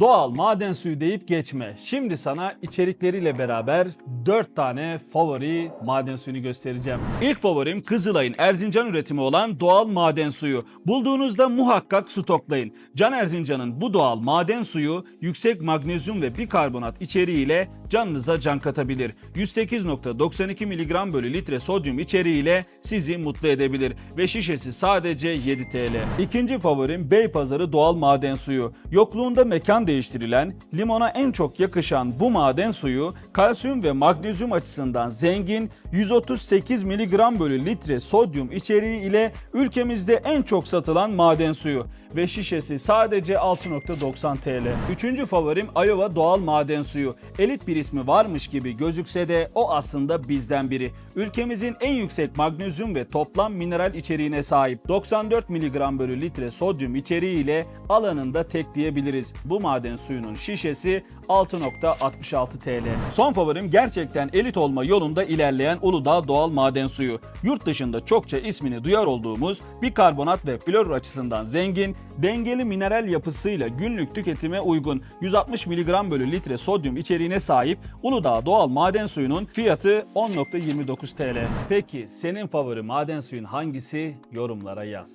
Doğal maden suyu deyip geçme. Şimdi sana içerikleriyle beraber 4 tane favori maden suyunu göstereceğim. İlk favorim Kızılay'ın Erzincan üretimi olan doğal maden suyu. Bulduğunuzda muhakkak stoklayın. Can Erzincan'ın bu doğal maden suyu yüksek magnezyum ve bikarbonat içeriğiyle canınıza can katabilir. 108.92 mg bölü litre sodyum içeriğiyle sizi mutlu edebilir ve şişesi sadece 7 TL. İkinci favorim Beypazarı doğal maden suyu. Yokluğunda mekan değiştirilen, limona en çok yakışan bu maden suyu kalsiyum ve magnezyum açısından zengin 138 mg bölü litre sodyum içeriği ile ülkemizde en çok satılan maden suyu ve şişesi sadece 6.90 TL. Üçüncü favorim Iowa doğal maden suyu. Elit bir ismi varmış gibi gözükse de o aslında bizden biri. Ülkemizin en yüksek magnezyum ve toplam mineral içeriğine sahip 94 mg bölü litre sodyum içeriği ile alanında tek diyebiliriz. Bu maden suyunun şişesi 6.66 TL. Son favorim gerçekten elit olma yolunda ilerleyen Uludağ doğal maden suyu. Yurt dışında çokça ismini duyar olduğumuz bikarbonat ve flor açısından zengin, dengeli mineral yapısıyla günlük tüketime uygun 160 mg bölü litre sodyum içeriğine sahip Uludağ doğal maden suyunun fiyatı 10.29 TL. Peki senin favori maden suyun hangisi? Yorumlara yaz.